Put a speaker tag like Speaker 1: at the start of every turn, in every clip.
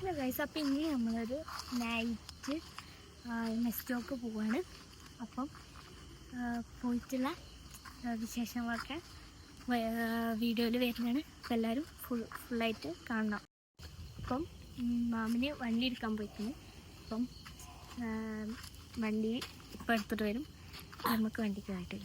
Speaker 1: Hello guys അപ്പം ഇനി നമ്മളൊരു നൈറ്റ് നെസ്റ്റോക്ക് പോവാണ്. അപ്പം പോയിട്ടുള്ള വിശേഷങ്ങളൊക്കെ വീഡിയോയിൽ വരുന്നതാണ്. അപ്പം എല്ലാവരും ഫുൾ ഫുള്ളായിട്ട് കാണണം. അപ്പം മാമിന് വണ്ടി എടുക്കാൻ പോയിട്ടുണ്ട്. അപ്പം വണ്ടി ഇപ്പം എടുത്തിട്ട് വരും. നമുക്ക് വണ്ടിക്ക് ആയിട്ട്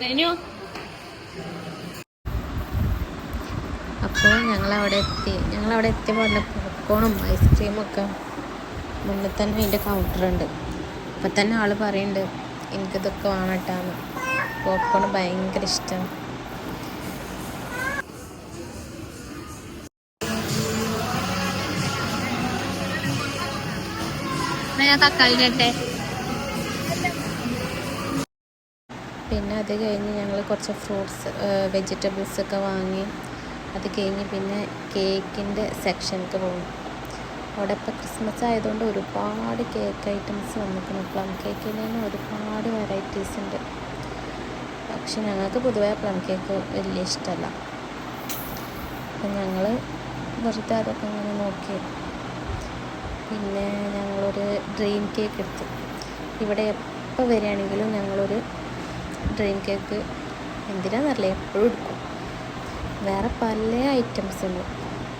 Speaker 1: മെനു
Speaker 2: അപ്പോൾ ഞങ്ങളവിടെ എത്തി. ഞങ്ങളവിടെ എത്തിയപ്പോൾ അവിടെ പോപ്കോണും ഐസ്ക്രീമും ഒക്കെ മുന്നിൽ തന്നെ അതിന്റെ കൗണ്ടറുണ്ട് അപ്പം തന്നെ ആൾ പറയുന്നുണ്ട് എനിക്കിതൊക്കെ വേണട്ടാന്ന്. പോപ്കോൺ ഭയങ്കര ഇഷ്ടം
Speaker 1: ഞാൻ തക്കാളി ഇടട്ടെ?
Speaker 2: പിന്നെ അത് കഴിഞ്ഞ് ഞങ്ങൾ കുറച്ച് ഫ്രൂട്ട്സ് വെജിറ്റബിൾസ് ഒക്കെ വാങ്ങി. അത് കഴിഞ്ഞ് പിന്നെ കേക്കിന്റെ സെക്ഷനിലേക്ക് പോകും അവിടെ ഇപ്പോൾ ക്രിസ്മസ് ആയതുകൊണ്ട് ഒരുപാട് കേക്ക് ഐറ്റംസ് വന്നിരിക്കുന്നു. പ്ലം കേക്കിൽ തന്നെ ഒരുപാട് വെറൈറ്റീസ് ഉണ്ട്. പക്ഷെ ഞങ്ങൾക്ക് പൊതുവേ പ്ലം കേക്ക് വലിയ ഇഷ്ടമല്ല. അപ്പം ഞങ്ങൾ വെറുതെ അതൊക്കെ ഇങ്ങനെ നോക്കി. പിന്നെ ഞങ്ങളൊരു ഡ്രീം കേക്ക് എടുത്തു. ഇവിടെ എപ്പോൾ വരികയാണെങ്കിലും ഞങ്ങളൊരു ഡ്രീം കേക്ക്. എന്തിനാന്നറിയില്ല എപ്പോഴും എടുക്കും. വേറെ പല ഐറ്റംസ് ഉണ്ട്.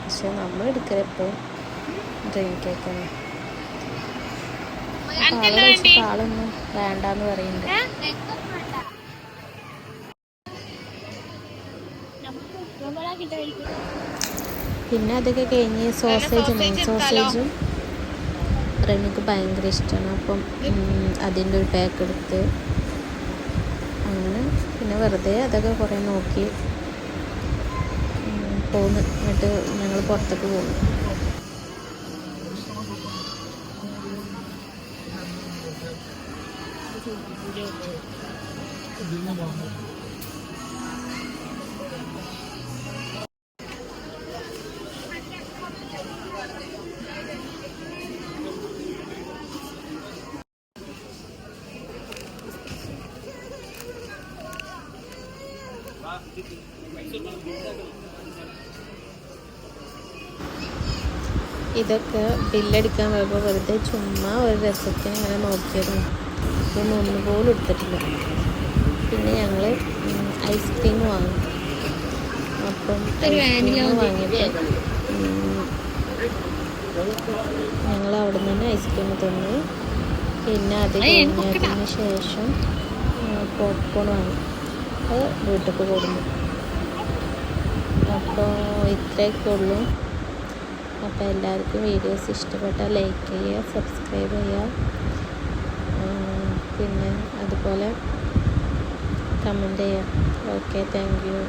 Speaker 2: പക്ഷെ നമ്മൾ എടുക്കൽ എപ്പോഴും ഡ്രീം കേക്കാണ്. ആൾ ആളൊന്നും വേണ്ടാന്ന് പറയുന്നുണ്ട്. പിന്നെ അതൊക്കെ കഴിഞ്ഞ് സോസേജ് സോസേജും റെനിക്ക് ഭയങ്കര ഇഷ്ടമാണ് അപ്പം അതിന്റെ ഒരു പാക്ക് എടുത്ത് പിന്നെ വെറുതെ അതൊക്കെ കുറേ നോക്കി പോന്ന്. എന്നിട്ട് ഞങ്ങൾ പുറത്തേക്ക് പോകുന്നു ഇതൊക്കെ ബില്ലടിക്കാൻ വരുമ്പോൾ വെറുതെ ചുമ്മാ ഒരു രസത്തിന് ഇങ്ങനെ നോക്കിയതാണ് ഇതൊന്നും ഒന്നുപോലും എടുത്തിട്ടില്ല. പിന്നെ ഞങ്ങൾ ഐസ്ക്രീം വാങ്ങി. അപ്പം ഐസ്ക്രീം വാങ്ങിയപ്പോൾ ഞങ്ങൾ അവിടെ നിന്ന് തന്നെ ഐസ്ക്രീം തന്നു. പിന്നെ അത് കഴിഞ്ഞതിന് ശേഷം പോപ്കോൺ വാങ്ങി. അത് വീട്ടിലേക്ക് കൊടുന്നു അപ്പോൾ ഇത്രയൊക്കെ ഉള്ളൂ അപ്പോൾ എല്ലാവർക്കും വീഡിയോസ് ഇഷ്ടപ്പെട്ടാൽ ലൈക്ക് ചെയ്യുക സബ്സ്ക്രൈബ് ചെയ്യുക. പിന്നെ അതുപോലെ കമന്റ് ചെയ്യുക. Okay thank you